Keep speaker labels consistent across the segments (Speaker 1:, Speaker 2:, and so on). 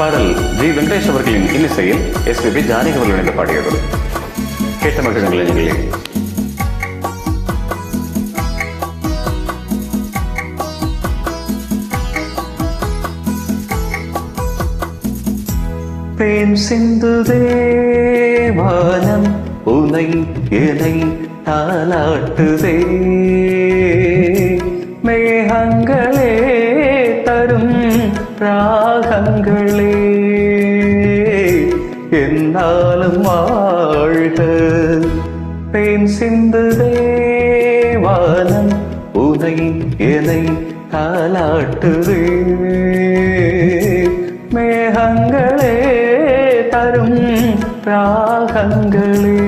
Speaker 1: பாடல் ஜி வெங்கடேஷ் அவர்களின் இன்னிசையில் எஸ்பிபி ஜானகி அவர்கள் இணைந்து பாடியது. கேட்ட மகிழ்ச்சிகள் நீங்களே. பேன் சிந்து தேவானம் உனை இணை தாலாட்டுதே மேகங்களே ராகங்களே என்னாலும் வாழ்க. பேன் சிந்து தேவானம் உதை எதை தாலாட்டுதே மேகங்களே தரும் ராகங்களே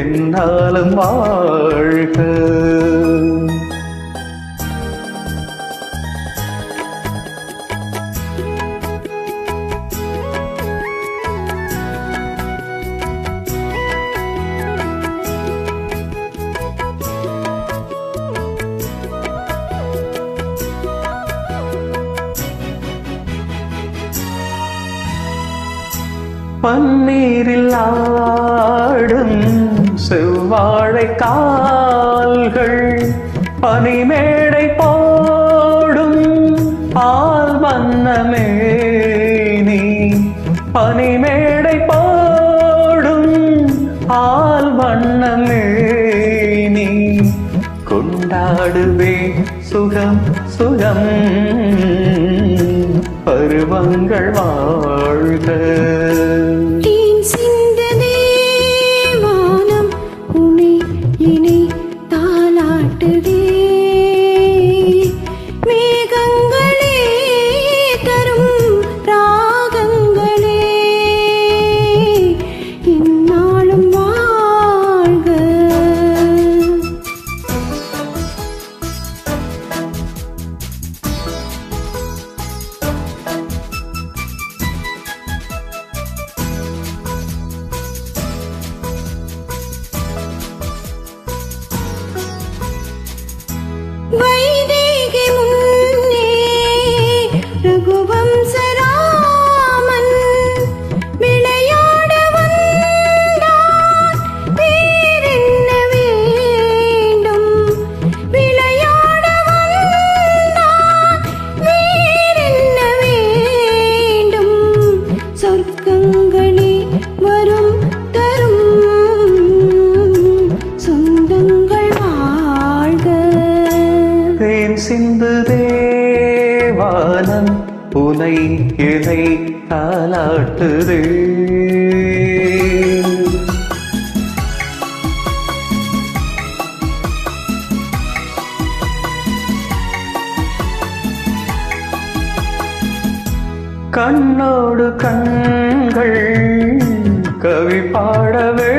Speaker 1: என்னாலும் வாழ்க. பன்னீரில் ஆடும் செவ்வாழை கால்கள் பனிமேடை போடும் பால் வண்ணமே நீ. பனிமேடை போடும் பால் வண்ணமே நீ. கொண்டாடுவே சுகம் சுகம். பருவங்கள் வாழ்க.
Speaker 2: புனை உனை
Speaker 1: இதை தாலாட்டுதே கண்ணோடு கண்கள் கவி
Speaker 2: பாடவே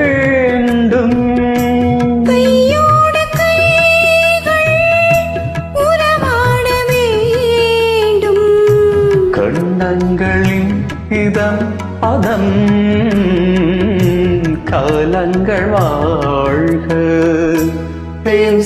Speaker 1: காலங்களின் இதம் பதம். காலங்கள் வாழ்க. தேன்